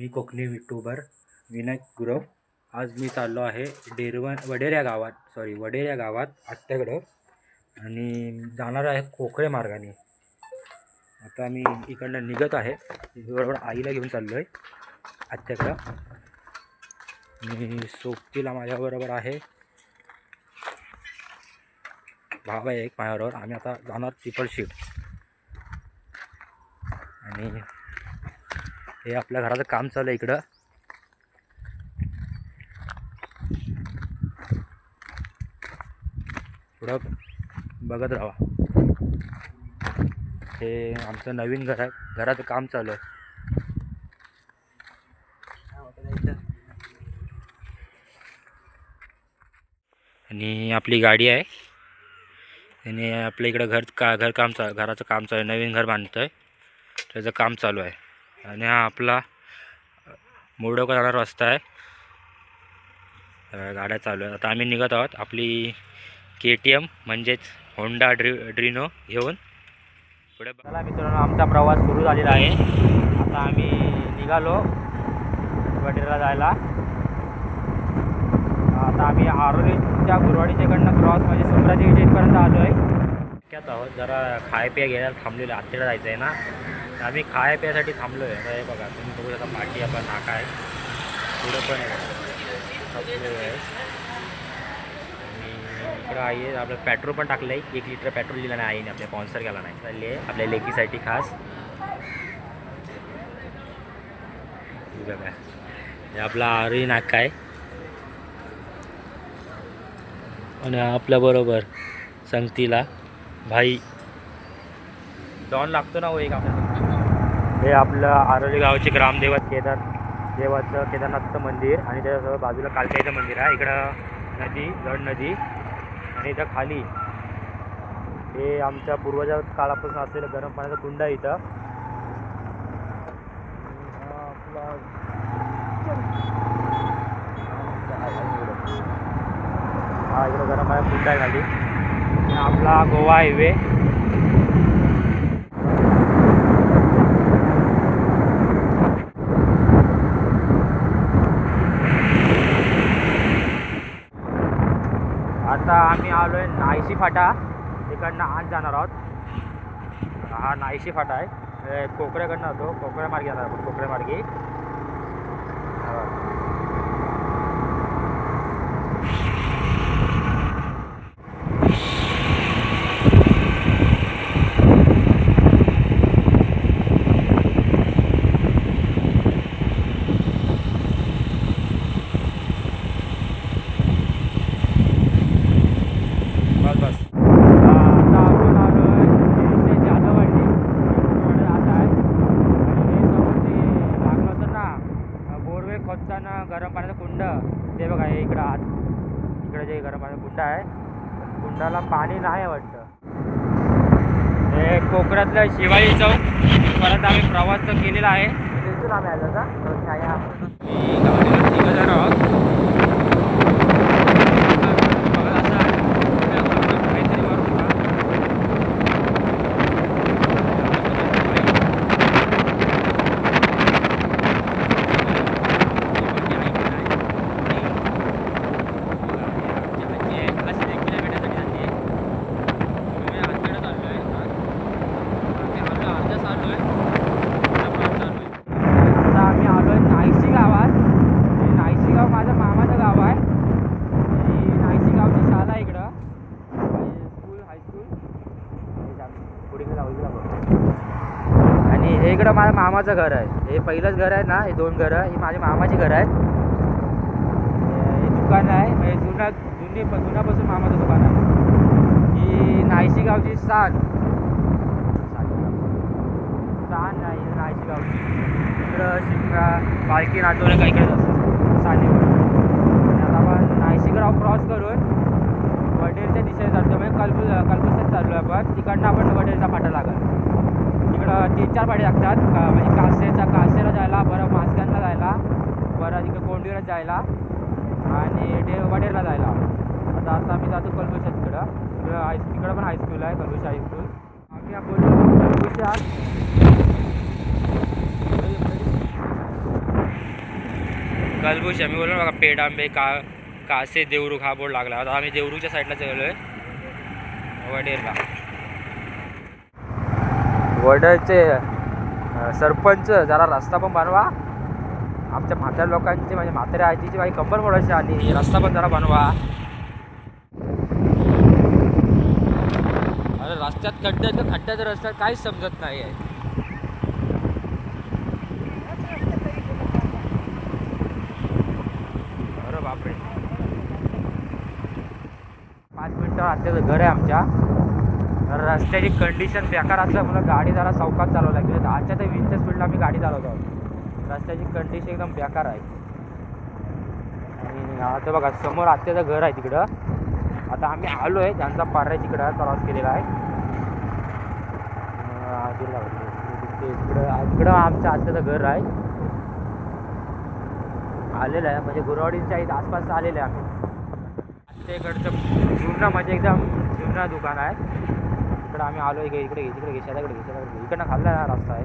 मी Konkani YouTuber Vinayak Gurav. आज मी चाललो आहे डेरवण वडेर या गावात सॉरी वडेर या गावात आत्याकडं. आणि जाणार आहे कोकळे मार्गाने. आता मी इकडनं निघत आहे. बरोबर आईला घेऊन चाललो आहे आत्याकडं. आणि सोबतीला माझ्याबरोबर आहे. भाव आहे एक माझ्याबरोबर. आम्ही आता जाणार ट्रिपल शिफ्ट आणि हे आपल्या घराचं काम चालू आहे इकडं. पुढं बघत राहा. हे आमचं नवीन घर आहे. घराचं काम चालू आहे. आणि आपली गाडी आहे. आणि आपल्या इकडं घर का घर काम चा घराचं काम चालू आहे. नवीन घर बांधतं आहे त्याचं काम चालू आहे. आणि हा आपला मोडोका जाणारा रस्ता आहे. गाड्या चालू आहेत. आता आम्ही निघत आहोत आपली के टी एम म्हणजेच होंडा ड्रि ड्रिनो घेऊन. पुढे बघायला मित्रांनो आमचा प्रवास सुरू झालेला आहे. आता आम्ही निघालो वडेला जायला. आता आम्ही आरोलीच्या गुरवाडीच्याकडनं क्रॉस म्हणजे सुमराजी विजयपर्यंत आलो आहे आहोत. जरा खाय पिया घ्यायला थांबलेलो. आत्तेला जायचं आहे ना. आम्ही खाय प्यायसाठी थांबलो आहे आता हे बघा तुम्ही बघू शकता पाठी आपला नाका आहे. पुढं पण आहे. आणि इकडं आई आहे आपलं पेट्रोल पण टाकलं आहे एक लिटर पेट्रोल दिलं नाही आईने आपल्या स्पॉन्सर केला नाही. चालली आहे आपल्या लेकीसाठी खास. हे आपला आरही नाका आहे. आणि आपल्याबरोबर संगतीला भाई. डॉन लागतो ना हो एक आपल्या हे आपलं आरोली गावचे ग्रामदेवत केदार देवाचं केदारनाथचं मंदिर आणि त्याच्यासोबत बाजूला कालकाईचं मंदिर आहे. इकडं नदी जड नदी आणि इथं खाली. हे आमच्या पूर्वजा काळापासून असलेलं गरम पाण्याचा कुंड आहे इथं. हा इकडं गरम पाण्याचा कुंड आहे खाली. आपला गोवा हायवे आता आम्ही आलो आहे नायशी फाटा. इकडनं आज जाणार आहोत. हा नायशी फाटा आहे. हे कोकऱ्याकडनं होतो कोकऱ्या मार्गे जाणार आपण कोकऱ्या मार्गी हा बघा. बस बस आता आपण आलो आहे जाधववाडी जात आहे आणि हे समोर जे लागलं होतं ना बोरवेल खोदताना गरम पाण्याचं कुंड ते बघा हे इकडं आत गरम पाण्याचं कुंड आहे. कुंडाला पाणी नाही वाटतं. हे कोकणातलं शिवाजी चौक. परत आम्ही प्रवास केलेला आहे. तिथून आम्ही आलो होता तिघं जण आहोत बघत असाल काहीतरी वरून का आता आम्ही आलो आहे नायशी गावात हे नायशी गाव माझ्या मामाचं गाव आहे आणि नायशी गावची शाळा आहे इकडं स्कूल हायस्कूल पुढे इकडे जाऊ, इकडे जाऊ. आणि हे इकडं माझ्या मामाचं घर आहे. हे पहिलंच घर आहे ना हे दोन घरं ही माझ्या मामाची घर आहेत. हे दुकान आहे म्हणजे जुना जुनी जुन्यापासून मामाचं दुकान आहे. ही नायशी गावची सान. सान नाही नायशी गावची इकडं शिमगा पालखी नाचवलं काही इकडे असतं सानेवर आता आपण नायशिगाव क्रॉस करून वडेरच्या चालतो म्हणजे कलबु कल्बुसात चाललो आहे आपण. तिकडनं आपण वडेरचा फाटा लागल. इकडं तीन चार फाटे लागतात. का म्हणजे कासेचा कासेला जायला बरं मास्कांना जायला बरं तिकडं कोंडीला जायला आणि डे वडेरला जायला. आता आता आम्ही जातो कलबुशात इकडं तिकडं हाय तिकडं पण हायस्कूल आहे कल्बुशा हायस्कूल आम्ही आपण कल्बुशात गलबुश आम्ही बोललो बघा पेड आंबे का कासे देवरुख हा बोर्ड लागला. आता आम्ही देवरुखच्या साईडला गेलो आहे वडेरला वडरचे सरपंच जरा रस्ता पण बनवा. आमच्या म्हाताऱ्या लोकांची म्हणजे म्हाताऱ्या आजीची काही कंबर मोडायची आली. रस्ता पण जरा बनवा. अरे रस्त्यात खड्ड्यात का रस्त्यात काहीच समजत नाही आहे अरे बापरे पाच आत्याचं घर आहे आमच्या. तर रस्त्याची कंडिशन बेकार असल्यामुळं गाडी जरा चौकात चालवं लागली आजच्या तर वीसच्या स्पीडला आम्ही गाडी चालवतो. आहोत रस्त्याची कंडिशन एकदम बेकार आहे. आणि आता बघा समोर आत्याचं घर आहे तिकडं. आता आम्ही आलो आहे त्यांचा पार्या तिकडं क्रॉस केलेला आहे. इकडं ते आमचं आत्याचं घर आहे. आलेलं आहे. म्हणजे गुरुवाडीच्या इथं आसपास आलेलं आहे आम्ही. आत्या इकडचं जुनं म्हणजे एकदम जुनं दुकान आहे. इकडं आम्ही आलो इकडे इकडे घे तिकडे घे शेताकडे घे शेताकडे घे. इकडनं खाल्ला ना रस्ता आहे.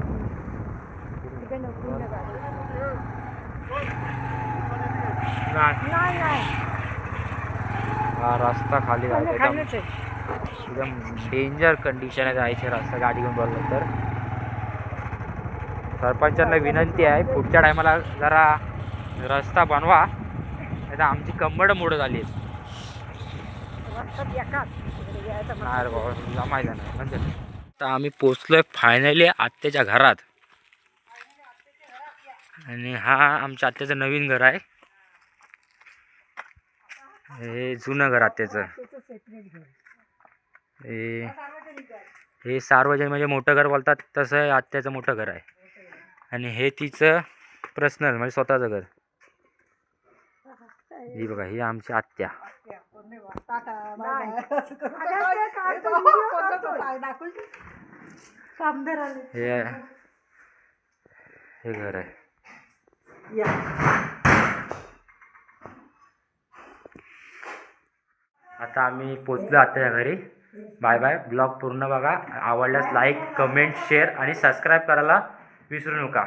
हा रस्ता खाली आहे एकदम एकदम डेंजर कंडिशन आहे जायचे रस्ता गाडी घेऊन बोललं तर. सरपंचांना विनंती आहे पुढच्या टायमाला जरा रस्ता बनवा. नाही तर आमची कंबड मोडं झाली आहे. नाही बाबा जमायचं नाही म्हणजे आता आम्ही पोचलोय फायनली आत्याच्या घरात. आणि हा आमच्या आत्याचं नवीन घर आहे. हे जुनं घर आत्याचं. हे हे सार्वजनिक म्हणजे मोठं घर बोलतात तसं आत्याचं मोठं घर आहे. आणि हे तिचं पर्सनल म्हणजे स्वतःचं घर. ही बघा ही आमची आत्या. हे हे घर आहे. आता आम्ही पोचलो आत्ताच्या घरी. Bye bye. ब्लॉग पूर्ण बघा. आवडल्यास लाईक कमेंट शेअर आणि सबस्क्राईब करायला विसरू नका.